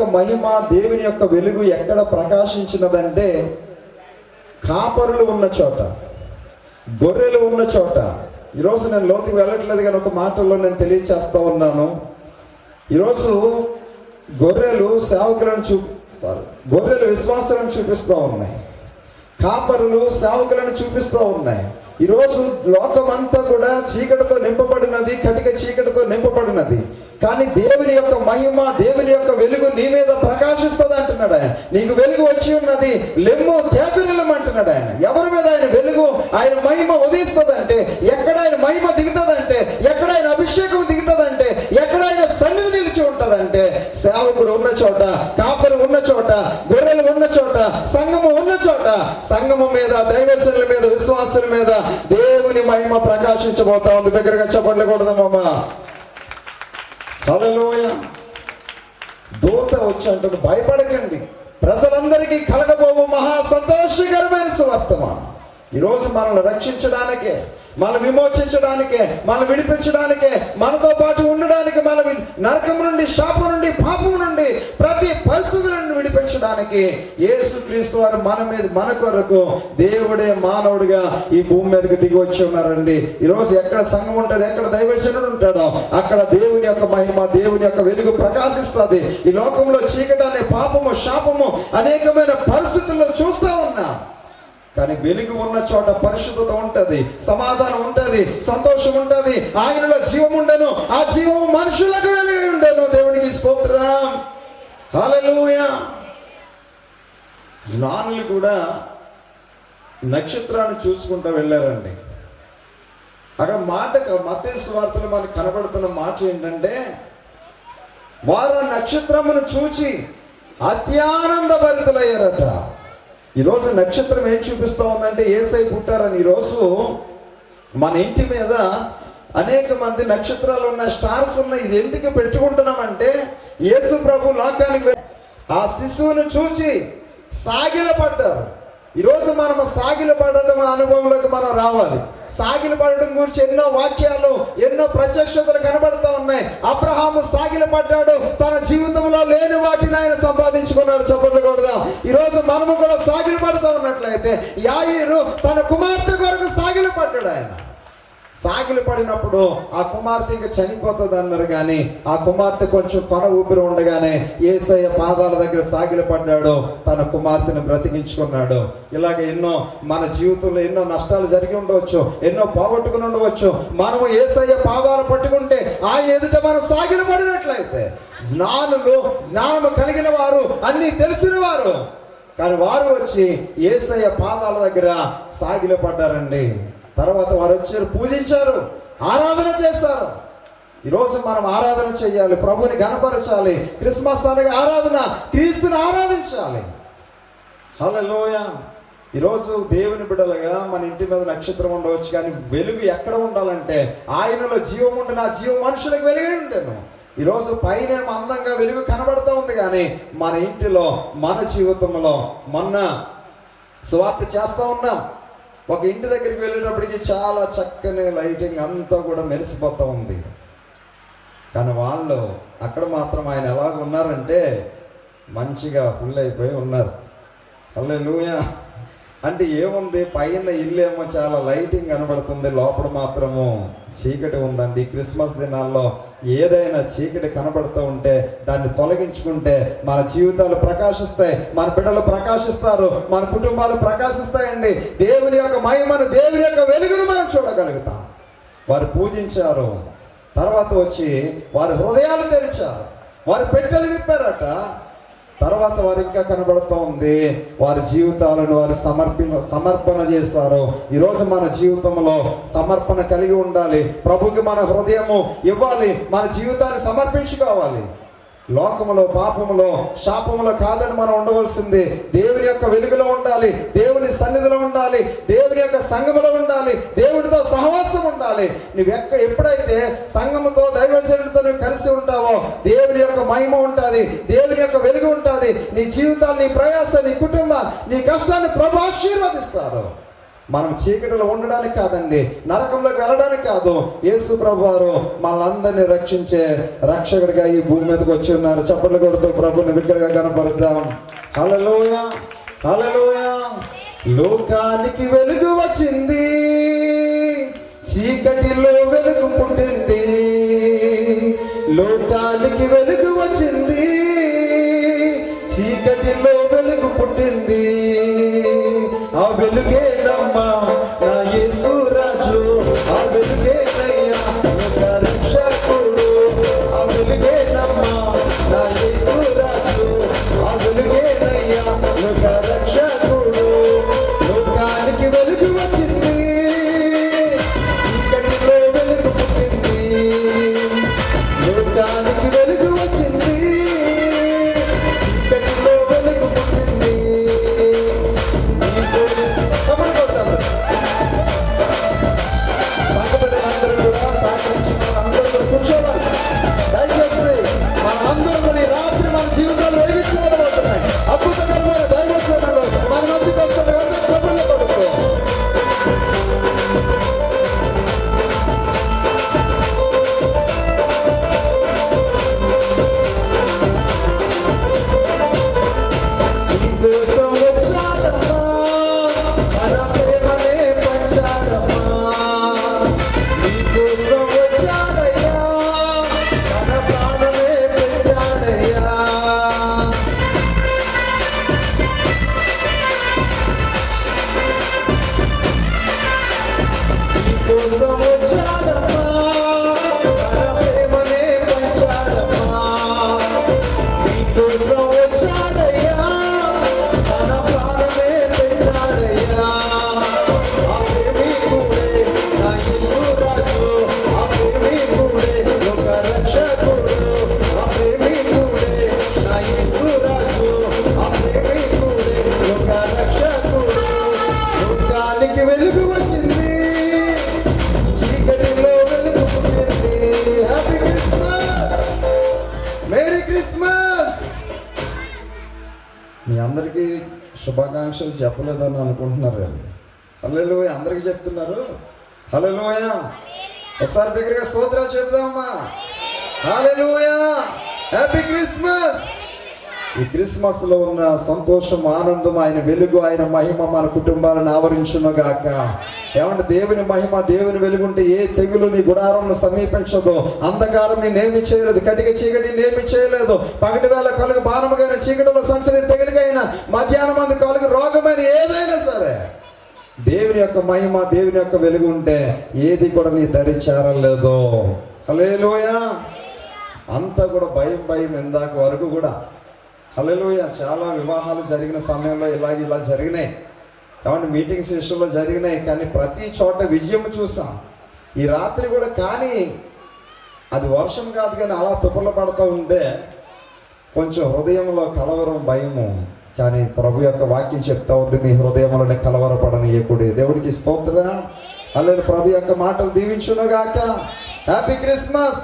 యొక్క మహిమ దేవుని యొక్క వెలుగు ఎక్కడ ప్రకాశించినదంటే కాపరులు ఉన్న చోట గొర్రెలు ఉన్న చోట. ఈరోజు నేను లోతుకు వెళ్ళట్లేదు కానీ ఒక మాటల్లో నేను తెలియచేస్తా ఉన్నాను. ఈరోజు గొర్రెలు సేవకులను చూ సారీ గొర్రెలు విశ్వాసాలను చూపిస్తూ ఉన్నాయి. కాపరులు సేవకులను చూపిస్తూ ఉన్నాయి. ఈరోజు లోకమంతా కూడా చీకటితో నింపబడినది కటిక చీకటితో నింపబడినది. కానీ దేవుని యొక్క మహిమ దేవుని యొక్క వెలుగు నీ మీద ప్రకాశిస్తుంది అంటున్నాడు ఆయన. నీకు వెలుగు వచ్చి ఉన్నది లెమ్ము తేజరిల్లం అంటున్నాడు ఆయన. ఎవరి మీద ఆయన వెలుగు ఆయన మహిమ ఉదయిస్తుంది అంటే ఎక్కడ ఆయన మహిమ దిగుతుందంటే ఎక్కడ ఆయన అభిషేకం దిగుతుందంటే ఎక్కడ ఆయన సన్నిధి నిలిచి ఉంటదంటే సేవకుడు ఉన్న చోట కాపరు ఉన్న చోట గొర్రెలు ఉన్న చోట సంఘము సంగమం చోట మీద దైవచనుల మీద విశ్వాసుల మీద దేవుని మహిమ ప్రకాశించబోతా ఉంది. దగ్గరగా చెప్పట్లేకూడదమ్మా. హలోయ దూత వచ్చి అంటుంది భయపడకండి. ప్రజలందరికీ కలగబోవు మహా సంతోషకరమైన సువార్తమా? ఈరోజు మనల్ని రక్షించడానికే మనం విమోచించడానికే మనం విడిపించడానికే మనతో పాటు ఉండడానికి మన నరకం నుండి శాపం నుండి పాపం నుండి ప్రతి పరిస్థితులను నుండి విడిపించడానికి యేసుక్రీస్తు వారు మన మీద మన కొరకు దేవుడే మానవుడిగా ఈ భూమి మీదకి దిగి వచ్చి ఉన్నారండి. ఈరోజు ఎక్కడ సంఘం ఉంటుంది ఎక్కడ దైవచనుడు ఉంటాడో అక్కడ దేవుని యొక్క మహిమ దేవుని యొక్క వెలుగు ప్రకాశిస్తుంది. ఈ లోకంలో చీకటి అనే పాపము శాపము అనేకమైన పరిస్థితుల్లో చూస్తా ఉన్నాం. కానీ వెలుగు ఉన్న చోట పరిశుద్ధత ఉంటుంది సమాధానం ఉంటుంది సంతోషం ఉంటుంది ఆయనలో జీవం ఉండను ఆ జీవం మనుషులకు వెలుగు ఉండను. దేవునికి స్తోత్రం. హల్లెలూయా. జ్ఞానులు కూడా నక్షత్రాన్ని చూసుకుంటూ వెళ్ళారండి. అక్కడ మాట మతేసు వార్తలు మనకు కనబడుతున్న మాట ఏంటంటే వారు ఆ నక్షత్రమును చూచి అత్యానంద భరితులయ్యారట ఈరోజు నక్షత్రం ఏం చూపిస్తా ఉందంటే ఏసై పుట్టారని. ఈరోజు మన ఇంటి మీద అనేక మంది నక్షత్రాలు ఉన్న స్టార్స్ ఉన్నాయి ఇది ఎందుకు పెట్టుకుంటున్నామంటే యేసు ప్రభు లోకానికి ఆ శిశువును చూచి సాగిలపడ్డారు. ఈరోజు మనం సాగిల పడడం అనుభవంలోకి మనం రావాలి. సాగిల పడడం గురించి ఎన్నో వాక్యాలు ఎన్నో ప్రత్యక్షతలు కనబడతా ఉన్నాయి పడ్డాడు తన జీవితంలో లేని వాటిని ఆయన సంపాదించుకున్నాడు. చెప్పట్లు కొడదాం. ఈరోజు మనము కూడా సాగిలపడతా ఉన్నట్లయితే యాయిరు తన కుమార్తె కొరకు సాగిలపడ్డాడు ఆయన. సాగిలు పడినప్పుడు ఆ కుమార్తె ఇంకా చనిపోతుంది అన్నారు కానీ ఆ కుమార్తె కొంచెం కొన ఊపిరి ఉండగానే ఏసయ్య పాదాల దగ్గర సాగిలు పడ్డాడు తన కుమార్తెను బ్రతికించుకున్నాడు. ఇలాగ ఎన్నో మన జీవితంలో ఎన్నో నష్టాలు జరిగి ఉండవచ్చు ఎన్నో పోగొట్టుకుని ఉండవచ్చు. మనము ఏసయ్య పాదాలు పట్టుకుంటే ఆయన ఎదుట మనం సాగిలు పడినట్లయితే జ్ఞానులు జ్ఞానము కలిగిన వారు అన్నీ తెలిసిన వారు. కానీ వారు వచ్చి ఏసయ్య పాదాల దగ్గర సాగిలు పడ్డారండి. తర్వాత వారు వచ్చారు పూజించారు ఆరాధన చేస్తారు. ఈరోజు మనం ఆరాధన చేయాలి ప్రభుని గణపరచాలి క్రిస్మస్ అనగా ఆరాధన క్రీస్తుని ఆరాధించాలి. హలోయ ఈరోజు దేవుని బిడ్డలుగా మన ఇంటి మీద నక్షత్రం ఉండవచ్చు కానీ వెలుగు ఎక్కడ ఉండాలంటే ఆయనలో జీవం ఉండి నా జీవం మనుషులకు వెలుగే ఉండేను. ఈరోజు పైన అందంగా వెలుగు కనబడుతూ ఉంది కానీ మన ఇంటిలో మన జీవితంలో మొన్న స్వార్థ చేస్తూ ఉన్నాం. ఒక ఇంటి దగ్గరికి వెళ్ళేటప్పటికి చాలా చక్కని లైటింగ్ అంతా కూడా మెరిసిపోతూ ఉంది. కానీ వాళ్ళు అక్కడ మాత్రం ఆయన ఎలాగ ఉన్నారంటే మంచిగా ఫుల్ అయిపోయి ఉన్నారు. హల్లెలూయా. అంటే ఏముంది? పైన ఇల్లు ఏమో చాలా లైటింగ్ కనబడుతుంది. లోపల మాత్రము చీకటి ఉందండి. క్రిస్మస్ దినాల్లో ఏదైనా చీకటి కనబడుతూ ఉంటే దాన్ని తొలగించుకుంటే మన జీవితాలు ప్రకాశిస్తాయి. మన బిడ్డలు ప్రకాశిస్తారు. మన కుటుంబాలు ప్రకాశిస్తాయండి. దేవుని యొక్క మహిమను దేవుని యొక్క వెలుగును మనం చూడగలుగుతాం. వారు పూజించారు. తర్వాత వచ్చి వారి హృదయాలు తెరిచారు. వారు పెట్టెలు విప్పారట. తర్వాత వారు ఇంకా కనబడుతూ ఉంది. వారి జీవితాలను వారు సమర్పణ సమర్పణ చేస్తారు ఈరోజు మన జీవితంలో సమర్పణ కలిగి ఉండాలి. ప్రభుకి మన హృదయము ఇవ్వాలి. మన జీవితాన్ని సమర్పించుకోవాలి. లోకములో పాపములో శాపములో కాదని మనం ఉండవలసింది. దేవుని యొక్క వెలుగులో ఉండాలి. దేవుని సన్నిధిలో ఉండాలి. దేవుని యొక్క సంఘములో ఉండాలి. దేవుడితో సహవాసం ఉండాలి. నువ్వు ఎక్క ఎప్పుడైతే సంఘముతో దైవజనుడితో నువ్వు కలిసి ఉంటావో దేవుని యొక్క మహిమ ఉంటుంది. దేవుని యొక్క వెలుగు నీ జీవితాన్ని నీ ప్రయాస నీ కుటుంబం నీ కష్టాన్ని ప్రభు ఆశీర్వదిస్తారు. మనం చీకటిలో ఉండడానికి కాదండి నరకంలోకి వెళ్ళడానికి కాదు. యేసు ప్రభువారు మనందరినీ రక్షించే రక్షకుడిగా ఈ భూమి మీదకి వచ్చి ఉన్నారు. చప్పట్లు కొడుతూ ప్రభుని విగ్రహంగా కనపరుద్దాం. హల్లెలూయ హల్లెలూయ. లోకానికి వెలుగు వచ్చింది చీకటిలో వెలుగు పుట్టింది. లోకానికి వెలుగు పుట్టింది ఆ వెలుగే శుభాకాంక్షలు చెప్పలేదని అనుకుంటున్నారు హలో అందరికీ చెప్తున్నారు. హలో ఒకసారి దగ్గరగా స్తోత్రాలు చెప్దామా హల్లెలూయా. హ్యాపీ క్రిస్మస్ ఈ క్రిస్మస్లో ఉన్న సంతోషం ఆనందం ఆయన వెలుగు ఆయన మహిమ మన కుటుంబాలను ఆవరించును గాక ఏమంటే దేవుని మహిమ దేవుని వెలుగుంటే ఏ తెగులు నీ గుడారంను సమీపించదు. అంధకారం నేనేమి చేయలేదు కటిక చీకటి నేమి చేయలేదు. పగటి వేళ కలుగు బాణముగైన చీకటిలో సంచరి తెగిలిగైన మధ్యాహ్నం అందు కలుగు రోగమైన ఏదైనా సరే దేవుని యొక్క మహిమ దేవుని యొక్క వెలుగు ఉంటే ఏది కూడా నీ దరి చేరలేదు. హలేలోయా అంతా కూడా భయం భయం ఇందాక వరకు కూడా హలోయ చాలా వివాహాలు జరిగిన సమయంలో ఇలా ఇలా జరిగినాయి. ఏమంటే మీటింగ్స్ విషయంలో జరిగినాయి కానీ ప్రతి చోట విజయం చూసాం. ఈ రాత్రి కూడా కానీ అది వర్షం కాదు కానీ అలా తుప్పలు పడుతూ ఉంటే కొంచెం హృదయంలో కలవరం భయము. కానీ ప్రభు యొక్క వాక్యం చెప్తా ఉంది మీ హృదయంలోనే కలవరపడనీయకుడి దేవుడికి స్తోత్ర. అలాగే ప్రభు యొక్క మాటలు దీవించునుగాక. హ్యాపీ క్రిస్మస్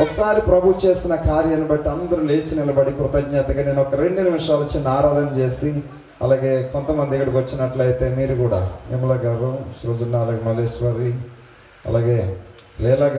ఒకసారి ప్రభు చేసిన కార్యాన్ని బట్టి అందరూ లేచి నిలబడి కృతజ్ఞతగా నేను ఒక రెండు నిమిషాలు చిన్న ఆరాధన చేసి అలాగే కొంతమంది ఇక్కడికి వచ్చినట్లయితే మీరు కూడా. విమల గారు సృజన అలాగే మల్లేశ్వరి అలాగే లీలా